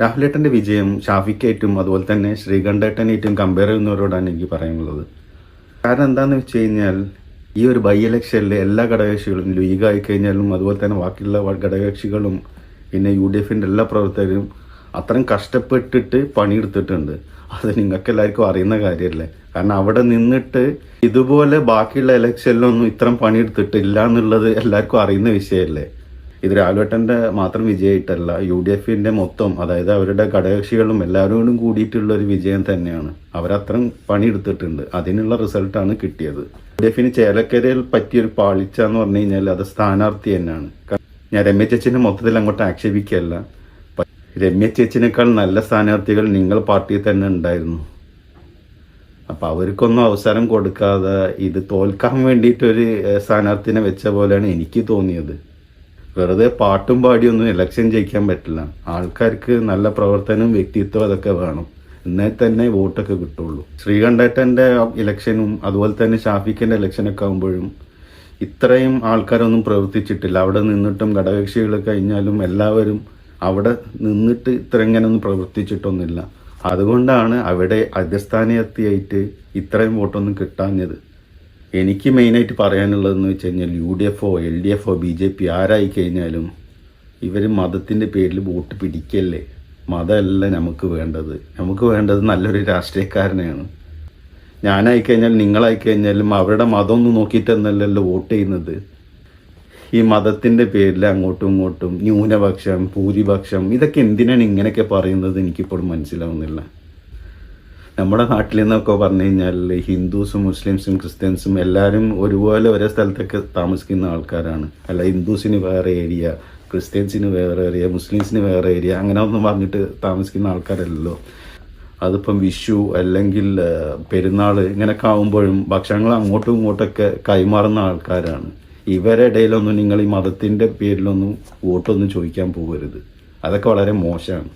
രാഹുലേട്ടന്റെ വിജയം ഷാഫിക്കേറ്റും അതുപോലെ തന്നെ ശ്രീകണ്ഠേട്ടനായിട്ടും കമ്പയർ ചെയ്യുന്നവരോടാണ് എനിക്ക് പറയാനുള്ളത്. കാരണം എന്താണെന്ന് വെച്ച് കഴിഞ്ഞാൽ ഈ ഒരു ബൈ ഇലക്ഷനിൽ എല്ലാ ഘടകകക്ഷികളും ലീഗ് ആയിക്കഴിഞ്ഞാലും അതുപോലെ തന്നെ ബാക്കിയുള്ള ഘടകകക്ഷികളും പിന്നെ യു ഡി എഫിന്റെ എല്ലാ പ്രവർത്തകരും അത്രയും കഷ്ടപ്പെട്ടിട്ട് പണിയെടുത്തിട്ടുണ്ട്. അത് നിങ്ങൾക്ക് എല്ലാവർക്കും അറിയുന്ന കാര്യമല്ലേ? കാരണം അവിടെ നിന്നിട്ട് ഇതുപോലെ ബാക്കിയുള്ള ഇലക്ഷനിലൊന്നും ഇത്രയും പണിയെടുത്തിട്ടില്ല എന്നുള്ളത് എല്ലാവർക്കും അറിയുന്ന വിഷയമല്ലേ? ഇത് രാഘവേട്ടന്റെ മാത്രം വിജയമായിട്ടല്ല യു ഡി എഫിന്റെ മൊത്തം അതായത് അവരുടെ ഘടകകക്ഷികളും എല്ലാവരോടും കൂടിയിട്ടുള്ള ഒരു വിജയം തന്നെയാണ്. അവരത്രയും പണിയെടുത്തിട്ടുണ്ട്. അതിനുള്ള റിസൾട്ടാണ് കിട്ടിയത്. യു ഡി എഫിന് ചേലക്കരയിൽ പറ്റിയൊരു പാളിച്ച എന്ന് പറഞ്ഞു കഴിഞ്ഞാൽ അത് സ്ഥാനാർത്ഥി തന്നെയാണ്. ഞാൻ രമ്യ ചേച്ചിനെ മൊത്തത്തിൽ അങ്ങോട്ട് ആക്ഷേപിക്കുകയല്ല. രമ്യ ചേച്ചിനേക്കാൾ നല്ല സ്ഥാനാർത്ഥികൾ നിങ്ങൾ പാർട്ടിയിൽ തന്നെ ഉണ്ടായിരുന്നു. അപ്പൊ അവർക്കൊന്നും അവസരം കൊടുക്കാതെ ഇത് തോൽക്കാൻ വേണ്ടിയിട്ടൊരു സ്ഥാനാർത്ഥിനെ വെച്ച പോലെയാണ് എനിക്ക് തോന്നിയത്. വെറുതെ പാട്ടും പാടിയൊന്നും ഇലക്ഷൻ ജയിക്കാൻ പറ്റില്ല. ആൾക്കാർക്ക് നല്ല പ്രവർത്തനവും വ്യക്തിത്വം അതൊക്കെ വേണം. എന്നാൽ തന്നെ വോട്ടൊക്കെ കിട്ടുള്ളൂ. ശ്രീകണ്ഠേട്ടന്റെ ഇലക്ഷനും അതുപോലെ തന്നെ ഷാഫിഖിന്റെ ഇലക്ഷനൊക്കെ ആകുമ്പോഴും ഇത്രയും ആൾക്കാരൊന്നും പ്രവർത്തിച്ചിട്ടില്ല. അവിടെ നിന്നിട്ടും ഘടകകക്ഷികൾ കഴിഞ്ഞാലും എല്ലാവരും അവിടെ നിന്നിട്ട് ഇത്ര ഇങ്ങനെയൊന്നും പ്രവർത്തിച്ചിട്ടൊന്നുമില്ല. അതുകൊണ്ടാണ് അവിടെ അധ്യസ്ഥാനീയത്തിയായിട്ട് ഇത്രയും വോട്ടൊന്നും കിട്ടാഞ്ഞത്. എനിക്ക് മെയിനായിട്ട് പറയാനുള്ളതെന്ന് വെച്ച് കഴിഞ്ഞാൽ യു ഡി എഫോ എൽ ഡി എഫോ ബി ജെ പി ആരായി കഴിഞ്ഞാലും ഇവർ മതത്തിന്റെ പേരിൽ വോട്ട് പിടിക്കല്ലേ? മതമല്ല നമുക്ക് വേണ്ടത്. നമുക്ക് വേണ്ടത് നല്ലൊരു രാഷ്ട്രീയക്കാരനെയാണ്. ഞാനായി കഴിഞ്ഞാൽ നിങ്ങളായി കഴിഞ്ഞാലും അവരുടെ മതമൊന്നും നോക്കിയിട്ടെന്നല്ലല്ലോ വോട്ട് ചെയ്യുന്നത്. ഈ മതത്തിന്റെ പേരിൽ അങ്ങോട്ടും ഇങ്ങോട്ടും ന്യൂനപക്ഷം ഭൂരിപക്ഷം ഇതൊക്കെ എന്തിനാണ് ഇങ്ങനെയൊക്കെ പറയുന്നത് എനിക്കിപ്പോഴും മനസ്സിലാവുന്നില്ല. നമ്മുടെ നാട്ടിൽ നിന്നൊക്കെ പറഞ്ഞു കഴിഞ്ഞാൽ ഹിന്ദുസും മുസ്ലിംസും ക്രിസ്ത്യൻസും എല്ലാവരും ഒരുപോലെ ഒരേ സ്ഥലത്തൊക്കെ താമസിക്കുന്ന ആൾക്കാരാണ്. അല്ല ഹിന്ദുസിന് വേറെ ഏരിയ ക്രിസ്ത്യൻസിന് വേറെ ഏരിയ മുസ്ലിംസിന് വേറെ ഏരിയ അങ്ങനെ ഒന്നും പറഞ്ഞിട്ട് താമസിക്കുന്ന ആൾക്കാരല്ലോ അതിപ്പം വിഷു അല്ലെങ്കിൽ പെരുന്നാൾ ഇങ്ങനെയൊക്കെ ആകുമ്പോഴും ഭക്ഷണങ്ങൾ അങ്ങോട്ടും ഇങ്ങോട്ടൊക്കെ കൈമാറുന്ന ആൾക്കാരാണ്. ഇവരുടെ ഇടയിലൊന്നും നിങ്ങൾ ഈ മതത്തിന്റെ പേരിലൊന്നും വോട്ടൊന്നും ചോദിക്കാൻ പോകരുത്. അതൊക്കെ വളരെ മോശമാണ്.